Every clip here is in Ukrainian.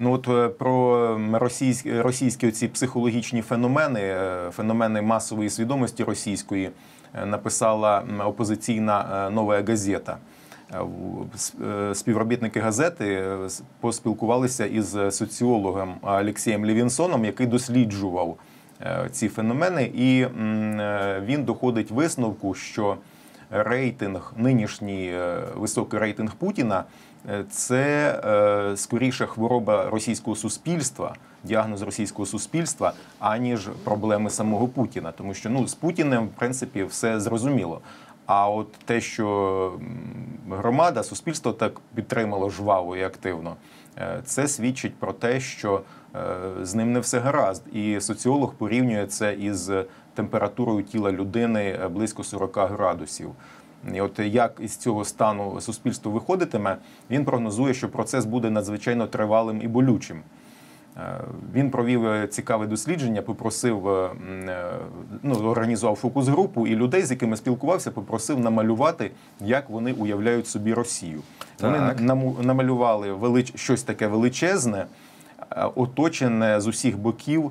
Ну от е, про російські, російські ці психологічні феномени, е, феномени масової свідомості російської е, написала опозиційна нова газета. Співробітники газети поспілкувалися із соціологом Олексієм Лівінсоном, який досліджував ці феномени, і він доходить висновку, що рейтинг, нинішній е, високий рейтинг Путіна е, це е, скоріше хвороба російського суспільства, діагноз російського суспільства, аніж проблеми самого Путіна. Тому що ну з Путіним, в принципі, все зрозуміло. А от те, що громада, суспільство так підтримало жваво і активно, це свідчить про те, що з ним не все гаразд. І соціолог порівнює це із температурою тіла людини е, близько 40 градусів. І от як із цього стану суспільство виходитиме, він прогнозує, що процес буде надзвичайно тривалим і болючим. Е, Він провів е, цікаве дослідження, попросив ну, організував фокус-групу і людей, з якими спілкувався, попросив намалювати, як вони уявляють собі Росію. Вони Так. наму- намалювали велич... щось таке величезне, оточене з усіх боків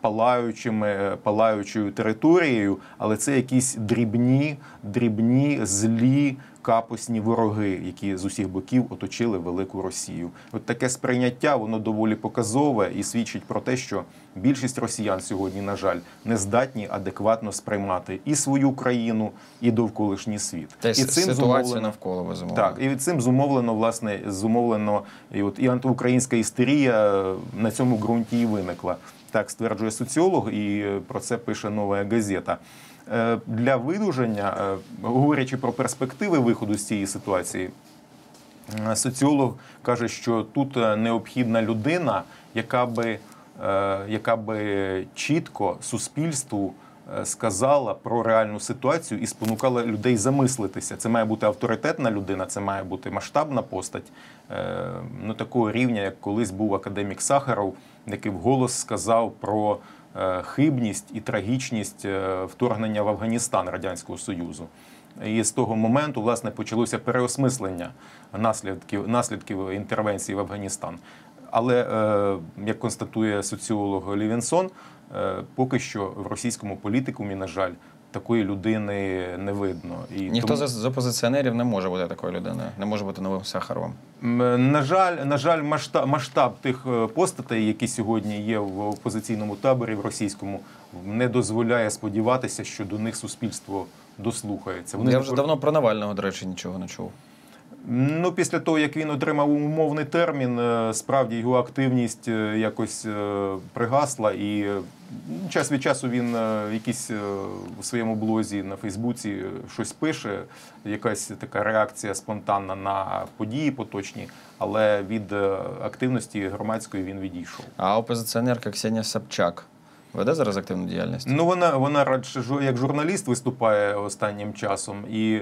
палаючими, е, палаючою територією, але це якісь дрібні, дрібні, злі, капусні вороги, які з усіх боків оточили велику Росію. От таке сприйняття воно доволі показове і свідчить про те, що більшість росіян сьогодні, на жаль, не здатні адекватно сприймати і свою країну, і довколишній світ. Та і цим зумовлено- навколо безумовно. так, і цим зумовлено, власне, зумовлено і от і антиукраїнська істерія на цьому ґрунті і виникла. Так стверджує соціолог, і е, про це пише нова газета. Е, Для видуження, е, говорячи про перспективи виходу з цієї ситуації, е, соціолог каже, що тут необхідна людина, яка би, яка би чітко суспільству сказала про реальну ситуацію і спонукала людей замислитися. Це має бути авторитетна людина, це має бути масштабна постать ну, такого рівня, як колись був академік Сахаров, який вголос сказав про хибність і трагічність е, вторгнення в Афганістан Радянського Союзу. І з того моменту власне почалося переосмислення наслідків наслідків інтервенції в Афганістан. Але е, як констатує соціолог Лівінсон, е, поки що в російському політикумі, на жаль, такої людини не видно. І Ніхто тому- з, опозиціонерів не може бути такою людиною, не може бути новим Сахаровим. На жаль, на жаль, масштаб, масштаб тих е, постатей, які сьогодні є в опозиційному таборі в російському, не дозволяє сподіватися, що до них суспільство дослухається. Я вже давно про Навального, до речі, нічого не чув. Ну, після того, як він отримав умовний термін, е, справді його активність е, якось е, пригасла, і е, час від часу він якісь у своєму блозі на Фейсбуці щось пише, якась така реакція спонтанна на події поточні, але від активності громадської він відійшов. А опозиціонерка Ксенія Собчак веде зараз активну діяльність? Ну, вона, вона радше як журналіст виступає останнім часом, і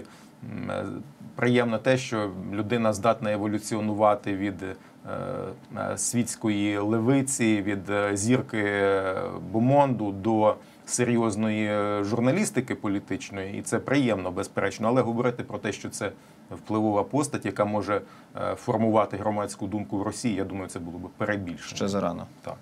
приємно те, що людина здатна еволюціонувати від е, е, світської левиці, від е, зірки е, Бомонду до серйозної е, журналістики політичної, і це приємно, безперечно. Але говорити про те, що це впливова постать, яка може е, формувати громадську думку в Росії, я думаю, це було б перебільшено. Ще зарано. Так.